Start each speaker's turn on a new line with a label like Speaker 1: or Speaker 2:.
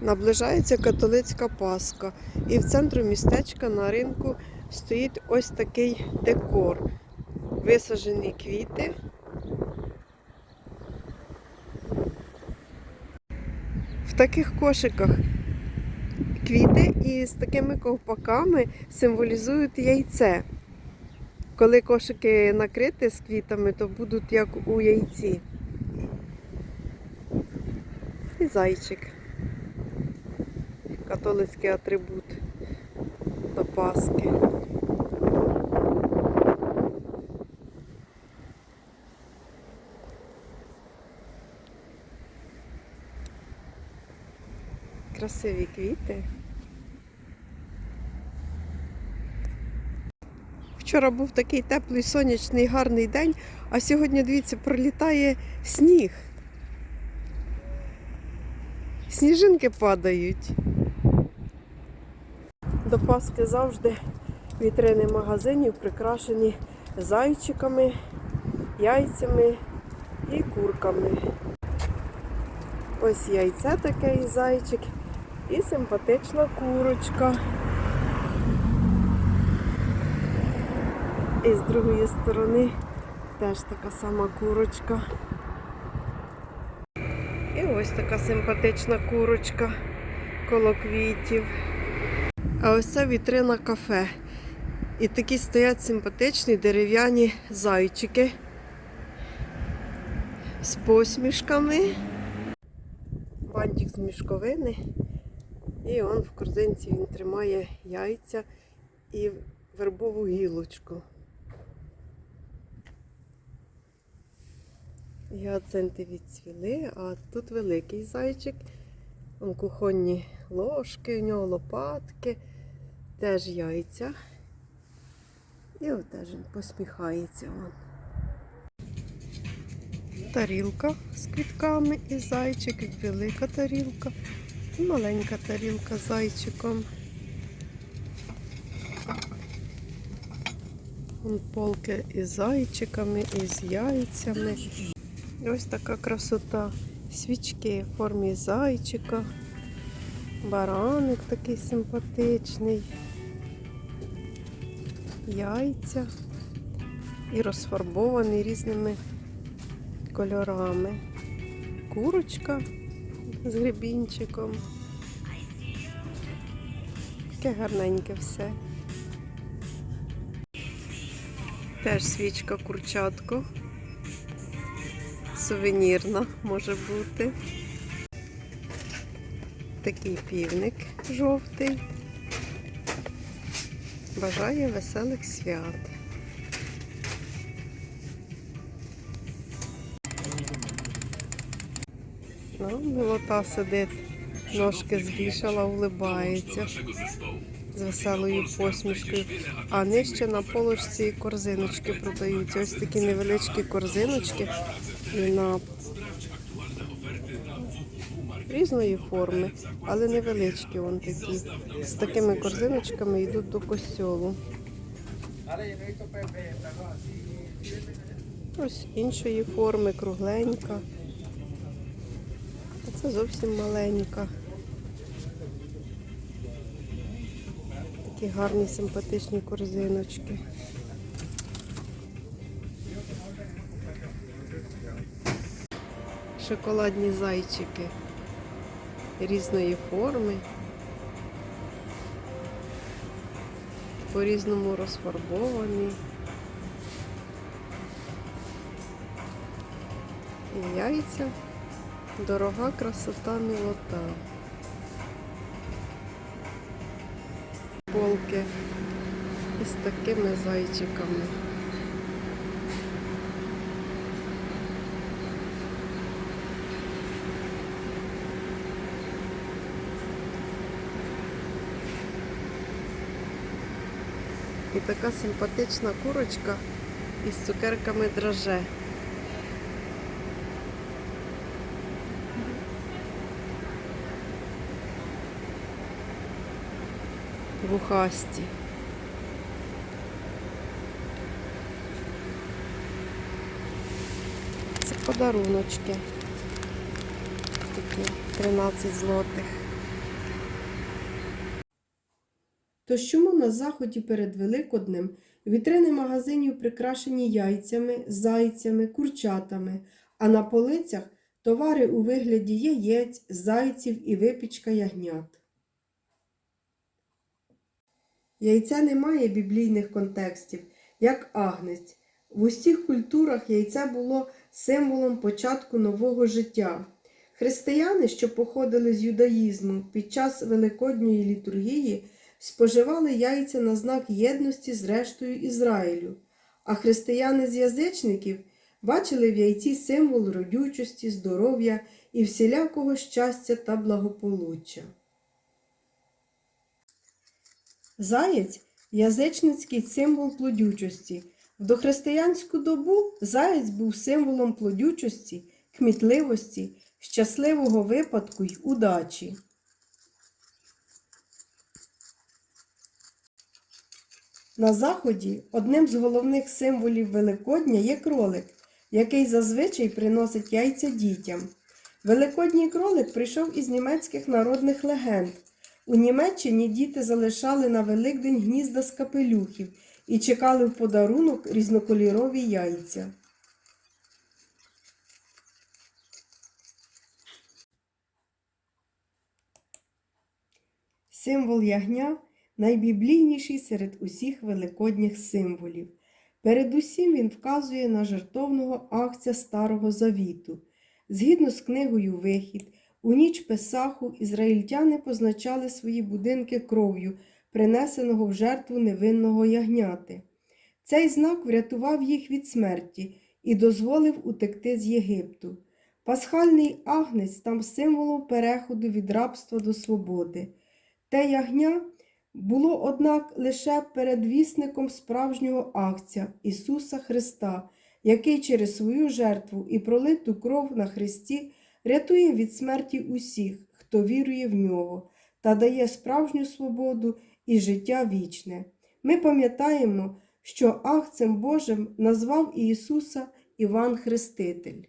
Speaker 1: Наближається католицька Пасха. І в центру містечка на ринку стоїть ось такий декор. Висаджені квіти. В таких кошиках квіти і з такими ковпаками символізують яйце. Коли кошики накриті з квітами, то будуть як у яйці. І зайчик. Католицький атрибут до Пасхи. Красиві квіти. Вчора був такий теплий сонячний гарний день, а сьогодні, дивіться, пролітає сніг. Сніжинки падають. До Пасхи завжди вітрини магазинів прикрашені зайчиками, яйцями і курками. Ось яйце таке і зайчик, і симпатична курочка. І з другої сторони теж така сама курочка. І ось така симпатична курочка коло квітів. А ось вітрина кафе. І такі стоять симпатичні дерев'яні зайчики з посмішками. Бантик з мішковини. І он в корзинці він тримає яйця і вербову гілочку. Гіацинти відцвіли, а тут великий зайчик. Кухонні ложки, у нього лопатки, теж яйця. І от теж він посміхається. Тарілка з квітками і зайчик, велика тарілка, і маленька тарілка з зайчиком. Вон полки із зайчиками, і з яйцями. Ось така красота. Свічки в формі зайчика. Бараник такий симпатичний. Яйця. І розфарбований різними кольорами. Курочка з гребінчиком. Таке гарненьке все. Теж свічка курчатко сувенірна може бути. Такий півник жовтий. Бажає веселих свят. Ну, молота сидить, ножки збільшила, улибається з веселою посмішкою. А нижче на полочці корзиночки продаються. Ось такі невеличкі корзиночки на різної форми, але невеличкі вон такі. З такими корзиночками йдуть до костьолу. Ось іншої форми, кругленька. А це зовсім маленька. Такі гарні симпатичні корзиночки. Шоколадні зайчики різної форми, по-різному розфарбовані. І яйця, дорога красота мілота. Полки із такими зайчиками. І така симпатична курочка із цукерками драже. Вухасті. Це подаруночки. Такі 13 злотих. Тож чому на заході перед Великоднем вітрини магазинів прикрашені яйцями, зайцями, курчатами, а на полицях товари у вигляді яєць, зайців і випічка ягнят? Яйця не має біблійних контекстів, як агнець. В усіх культурах яйце було символом початку нового життя. Християни, що походили з юдаїзму під час Великодньої літургії, споживали яйця на знак єдності з рештою Ізраїлю, а християни з язичників бачили в яйці символ родючості, здоров'я і всілякого щастя та благополуччя. Заєць язичницький символ плодючості. В дохристиянську добу заєць був символом плодючості, кмітливості, щасливого випадку й удачі. На заході одним з головних символів Великодня є кролик, який зазвичай приносить яйця дітям. Великодній кролик прийшов із німецьких народних легенд. У Німеччині діти залишали на Великдень гнізда з капелюхів і чекали в подарунок різнокольорові яйця. Символ ягня найбіблійніший серед усіх великодніх символів. Передусім він вказує на жертовного акця Старого Завіту. Згідно з книгою Вихід, у ніч Песаху ізраїльтяни позначали свої будинки кров'ю, принесеного в жертву невинного ягняти. Цей знак врятував їх від смерті і дозволив утекти з Єгипту. Пасхальний агнець там символом переходу від рабства до свободи. Те ягня було, однак, лише передвісником справжнього акця Ісуса Христа, який через свою жертву і пролиту кров на Христі рятує від смерті усіх, хто вірує в нього, та дає справжню свободу і життя вічне. Ми пам'ятаємо, що акцем Божим назвав Ісуса Іван Хреститель.